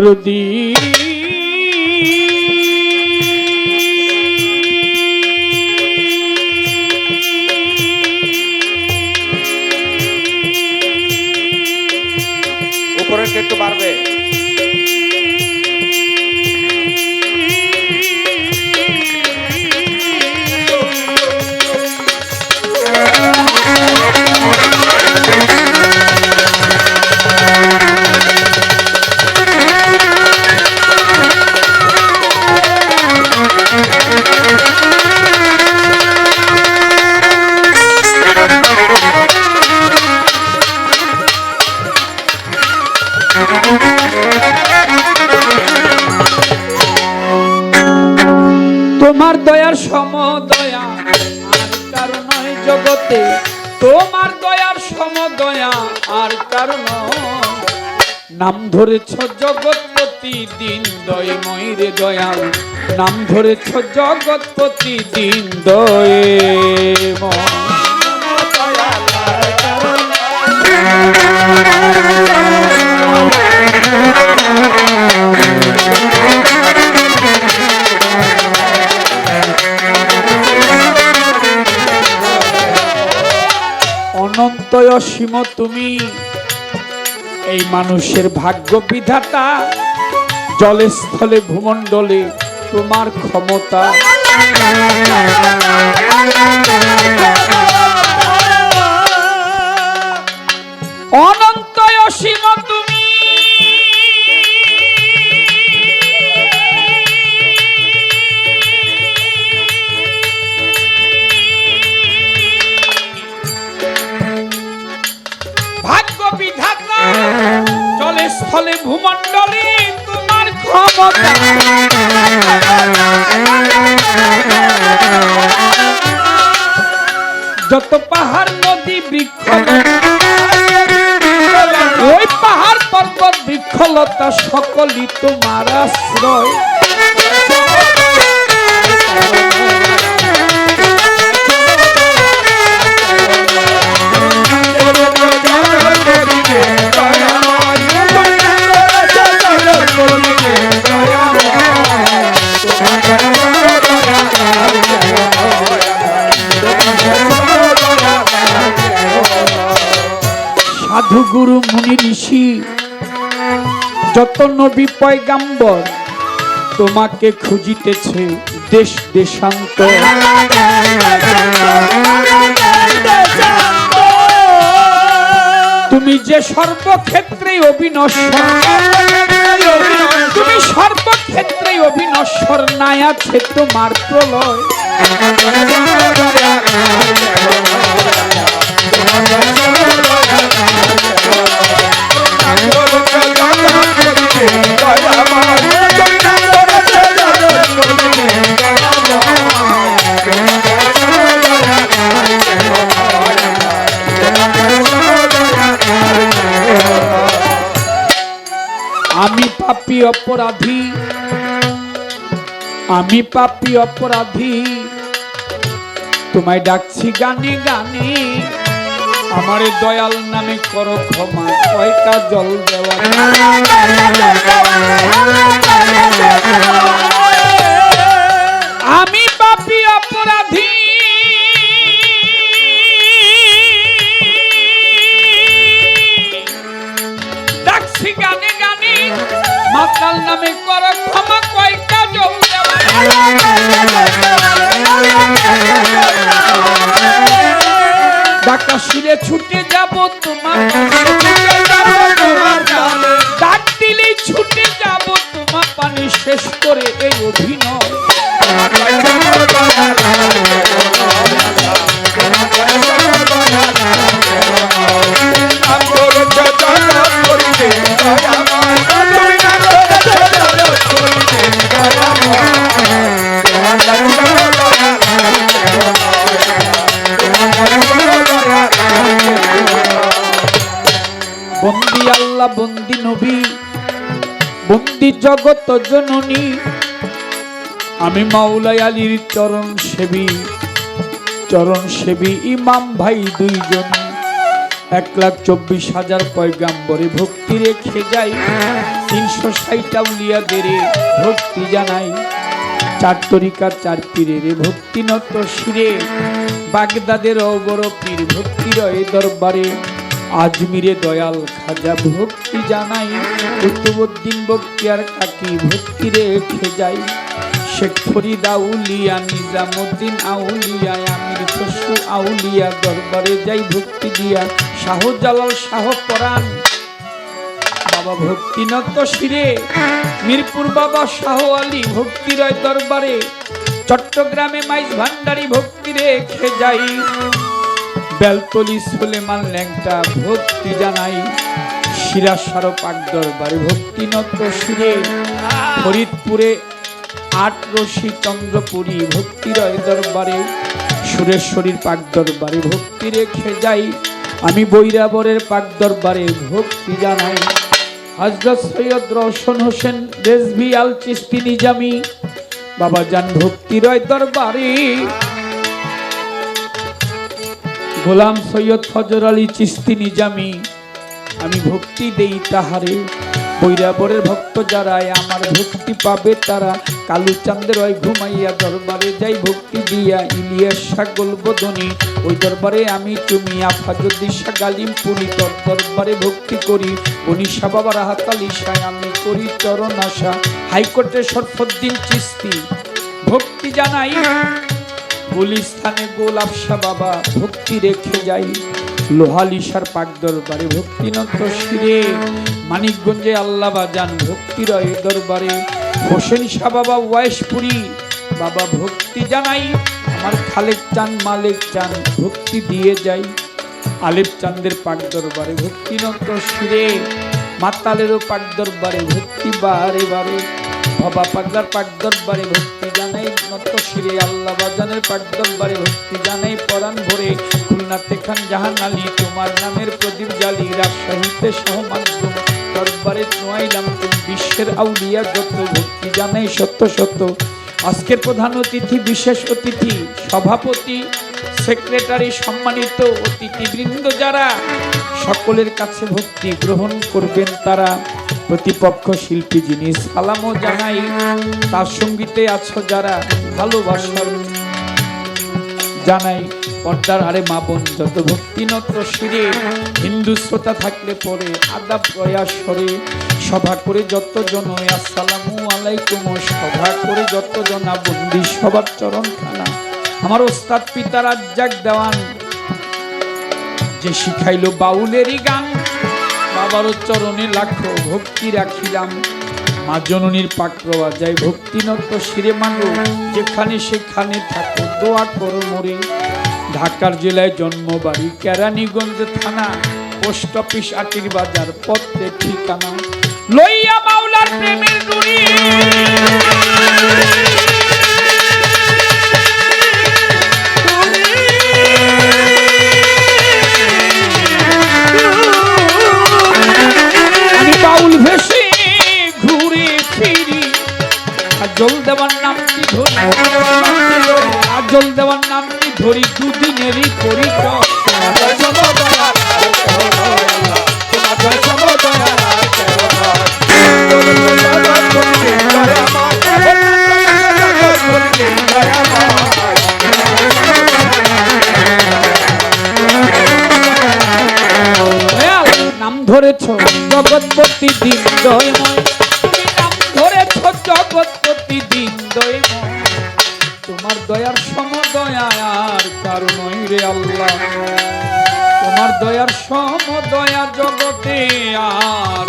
দরদি। সমদয়া, আর কারও নয় জগতে। তোমার দয়ার সমদয়া, আর কারও নাম ধরেছ জগৎপতি দিন দয়ময় রে দয়াল। নাম ধরেছ জগৎপতি দিন দয়ে অসীম তুমি। এই মানুষের ভাগ্য বিধাতা জলে স্থলে ভূমণ্ডলে তোমার ক্ষমতা। অনন্ত অসীম জলে স্থলে ভূমণ্ডলে তোমার ক্ষমতা। যত পাহাড় নদী বৃক্ষ ওই পাহাড় পর্বত বৃক্ষলতা সকলই তোমার আশ্রয়। সাধু মুনি ঋষি যত নবী পয়গাম্বর তোমাকে খুঁজিতেছে দেশ দেশান্তর তুমি যে সর্বক্ষেত্রে অবিনশ্বর, তুমি সর্বক্ষেত্রে অবিনশ্বর নাই আছে তোমার প্রলয়। আমি পাপি অপরাধী আমি পাপি অপরাধী তোমায় ডাকছি গানে গানে আমার দয়াল নামে করো ক্ষমা কয়টা জল দেওয়া ছুটে যাব তোমার আল্লাহ বন্দি নবী, বন্দি জগত জননী, আমি মাওলাই আলীর চরণ সেবী চরণ সেবী ইমাম ভাই দুইজন। এক লাখ চব্বিশ হাজার পয়গাম্বরে ভক্তি রেখে যাই, তিনশো ষাট আউলিয়াদের ভক্তি জানাই। চার তরিকার চার পীরের ভক্তি নত শিরে, বাগদাদের অবর পীর ভক্তি রয়ে দরবারে। আজমিরে দয়াল খাজা ভক্তি জানাই, কুতুবুদ্দিন বক্তিয়ার কাকি ভক্তি রেখে যাই। শেখ ফরিদ আউলিয়া নিজামুদ্দিন আউলিয়া, আমির খসরু আউলিয়া, দরবারে যাই ভক্তি দিয়া। শাহজালাল শাহ পরাণ, বাবা ভক্তি নত শিরে। মিরপুর বাবা শাহ আলী ভক্তি রয় দরবারে। চট্টগ্রামে মাইজ ভান্ডারি ভক্তি রেখে যাই। বেলতলি সুলেমান ল্যাংটা ভক্তি জানাই। শিরাসার পাক দরবারে ভক্তি নত শিরে। ফরিদপুরে আট রশি চন্দ্রপুরী ভক্তি রয় দরবারে। সুরেশ্বরীর পাক দরবারে ভক্তি রেখে যাই। আমি বৈরাবরের পাক দরবারে ভক্তি জানাই। হজরত সৈয়দ রোশন হোসেন রেজভি আল চিস্তি নিজামি। বাবা জান ভক্তি রয় দরবারে। গোলাম সৈয়দ ফজর আলী চিস্তি নিজামি, আমি ভক্তি দেই তাহারে। বৈরাবরের ভক্ত যারা আমার ভক্তি পাবে তারা। কালু চান্দের ওই ঘুমাইয়া দরবারে যাই ভক্তি দিয়া, ইলিয়াস সাগল বদনি। ওই দরবারে আমি তুমি আফাজুদ্দিশা গালিম পুরি তোর দরবারে ভক্তি করি। অনিশা বাবার হাতালিশায় আমি করি চরণ আশা। হাইকোর্টে সরফদ্দিন চিস্তি, ভক্তি জানাই। গুলিস্থানে গোলাপসা বাবা ভক্তি রেখে যাই। লোহালিসার পাক দরবারে ভক্তিনত শিরে। মানিকগঞ্জে আল্লাহ বাজান ভক্তি রয়ে দরবারে। হোসেন শাহ বাবা ওয়াইশপুরি বাবা ভক্তি জানাই। আমার খালেক চান, মালিক চান, ভক্তি দিয়ে যাই। আলিফ চান্দের পাক দরবারে ভক্তিনত শিরে। মাতালেরও পাক দরবারে ভক্তি বারে বারে। বাবা পাগলার পাক দরবারে ভক্তি জানাই, নত শিরে আল্লাহ বাজানের পাক দরবারে ভক্তি জানাই, পরাণ ভরে খুলনাতে খান জাহান আলী, তোমার নামের প্রদীপ জালি রাজশাহীতে সহমাধ্যম দরবারে নোয়াইলাম তুমি বিশ্বের আউলিয়া যত, ভক্তি জানাই সত্য সত্য। আজকের প্রধান অতিথি, বিশেষ অতিথি, সভাপতি, সেক্রেটারি, সম্মানিত অতিথিবৃন্দ যারা, সকলের কাছে ভক্তি গ্রহণ করবেন তারা। প্রতিপক্ষ শিল্পী যিনি সালামও জানাই, তার সঙ্গীতে আছো যারা, ভালোবাসার জানাই, পর্দার আরে মা বোন, যত ভক্তিনত শিরে, হিন্দু শ্রোতা থাকলে পরে আদাব প্রয়াসরে সভা করে যত জন আসসালামু আলাইকুম, সভা করে যত জনা বন্দি, সবার চরণ খানা। আমার ওস্তাদ পিতা রাজ্জাক দেওয়ান, যে শিখাইলো বাউলেরই গান বাবারও চরণে লাখো ভক্তি রাখিলাম। মা জননীর পাক্রবা যাই ভক্তিনত শিরে মানো যেখানে সেখানে থাকো, দোয়া করো মরে। ঢাকার জেলায় জন্মবাড়ি, কেরানীগঞ্জ থানা, পোস্ট অফিস আটির বাজার পত্রে ঠিকানা। লইয়া মাওলার প্রেমের নুড়ি আজল দেওয়ার নামটি ধরি? আজল দেওয়ার নামটি ধরি? দুদিনেরই পরিচয়। দয়াল, নাম ধরেছ। জগৎপতি দিন দয়ময় দয়ার সম দয়া আর কারণ রে আল্লাহ। তোমার দয়ার সম দয়া জগতে আর